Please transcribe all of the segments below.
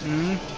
嗯。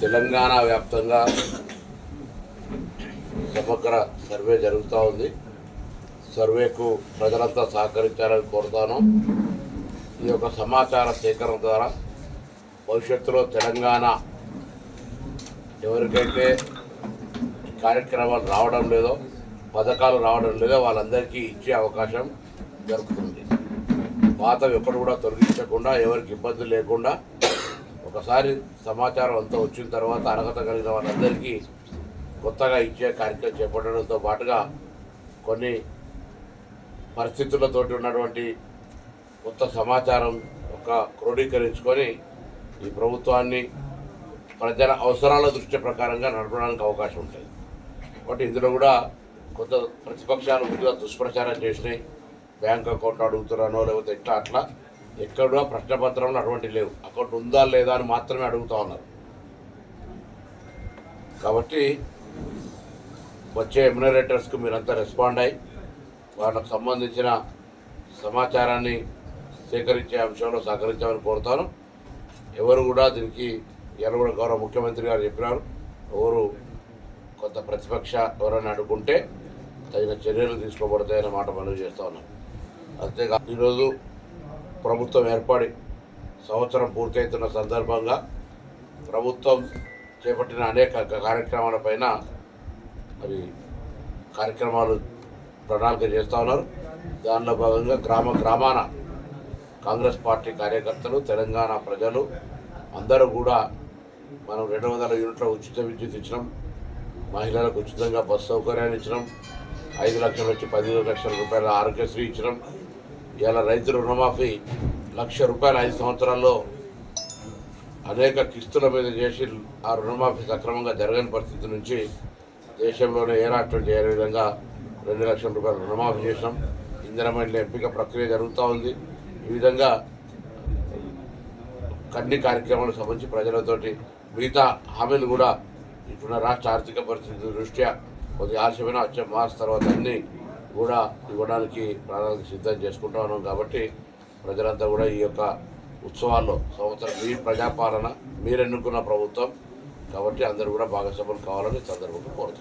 తెలంగాణ వ్యాప్తంగా సమగ్ర సర్వే జరుగుతూ ఉంది. సర్వేకు ప్రజలంతా సహకరించాలని కోరుతాను. ఈ యొక్క సమాచార సేకరణ ద్వారా భవిష్యత్తులో తెలంగాణ ఎవరికైతే కార్యక్రమాలు రావడం లేదో పథకాలు రావడం లేదో వాళ్ళందరికీ ఇచ్చే అవకాశం జరుగుతుంది పాతవి ఎప్పుడు కూడా తొలగించకుండా ఎవరికి ఇబ్బంది లేకుండా ఒకసారి సమాచారం అంతా వచ్చిన తర్వాత అర్హత కలిగిన వాళ్ళందరికీ కొత్తగా ఇచ్చే కార్యక్రమం చేపట్టడంతో పాటుగా కొన్ని పరిస్థితులతోటి ఉన్నటువంటి కొత్త సమాచారం ఒక క్రోడీకరించుకొని ఈ ప్రభుత్వాన్ని ప్రజల అవసరాల దృష్టి ప్రకారంగా నడపడానికి అవకాశం ఉంటుంది. కాబట్టి ఇందులో కూడా కొంత ప్రతిపక్షాలు ముందుగా దుష్ప్రచారం చేసినాయి. బ్యాంక్ అకౌంట్ అడుగుతున్నానో లేకపోతే ఇట్లా అట్లా ఎక్కడో ప్రశ్నపత్రంలో అటువంటి లేవు. అకౌంట్ ఉందా లేదా అని మాత్రమే అడుగుతా ఉన్నారు. కాబట్టి వచ్చే ఎమ్యునరేటర్స్కి మీరంతా రెస్పాండ్ అయ్యి వాళ్ళకు సంబంధించిన సమాచారాన్ని సేకరించే అంశంలో సహకరించామని కోరుతాను. ఎవరు కూడా దీనికి ఎవరు కూడా గౌరవ ముఖ్యమంత్రి గారు చెప్పినారు. ఎవరు కొంత ప్రతిపక్ష ఎవరైనా అడుగుంటే తగిన చర్యలు తీసుకోబడతాయనే మాట మనవి చేస్తా ఉన్నాం. అంతేకాదు ఈరోజు ప్రభుత్వం ఏర్పడి సంవత్సరం పూర్తవుతున్న సందర్భంగా ప్రభుత్వం చేపట్టిన అనేక కార్యక్రమాలపైన మరి కార్యక్రమాలు ప్రణాళిక చేస్తూ ఉన్నారు. దానిలో భాగంగా గ్రామ గ్రామాన కాంగ్రెస్ పార్టీ కార్యకర్తలు తెలంగాణ ప్రజలు అందరూ కూడా మనం రెండు వందల యూనిట్ల ఉచిత విద్యుత్ ఇచ్చినాం. మహిళలకు ఉచితంగా బస్ సౌకర్యాన్ని ఇచ్చినాం. ఐదు లక్షల నుంచి పదిహేను లక్షల రూపాయల ఆరోగ్యశ్రీ ఇచ్చినాం. ఇవాళ రైతుల రుణమాఫీ లక్ష రూపాయలు ఐదు సంవత్సరాల్లో అనేక కిస్తుల మీద చేసి ఆ రుణమాఫీ సక్రమంగా జరగని పరిస్థితి నుంచి దేశంలోనే ఏ రాష్ట్రం చేయని విధంగా రెండు లక్షల రూపాయలు రుణమాఫీ చేసినాం ఇంధనమైన ఎంపిక ప్రక్రియ జరుగుతూ ఉంది. ఈ విధంగా అన్ని కార్యక్రమాలకు సంబంధించి ప్రజలతోటి మిగతా హామీలు కూడా ఇప్పుడున్న రాష్ట్ర ఆర్థిక పరిస్థితి దృష్ట్యా కొద్దిగా ఆలస్యమైన వచ్చే మార్చ్ తర్వాత అన్నీ కూడా ఇవ్వడానికి ప్రాణాలకు సిద్ధం చేసుకుంటా ఉన్నాం కాబట్టి ప్రజలంతా కూడా ఈ యొక్క ఉత్సవాల్లో సంవత్సరం మీ ప్రజాపాలన మీరు ఎన్నుకున్న ప్రభుత్వం కాబట్టి అందరూ కూడా భాగస్వాములు కావాలని సందర్భంగా కోరుతాం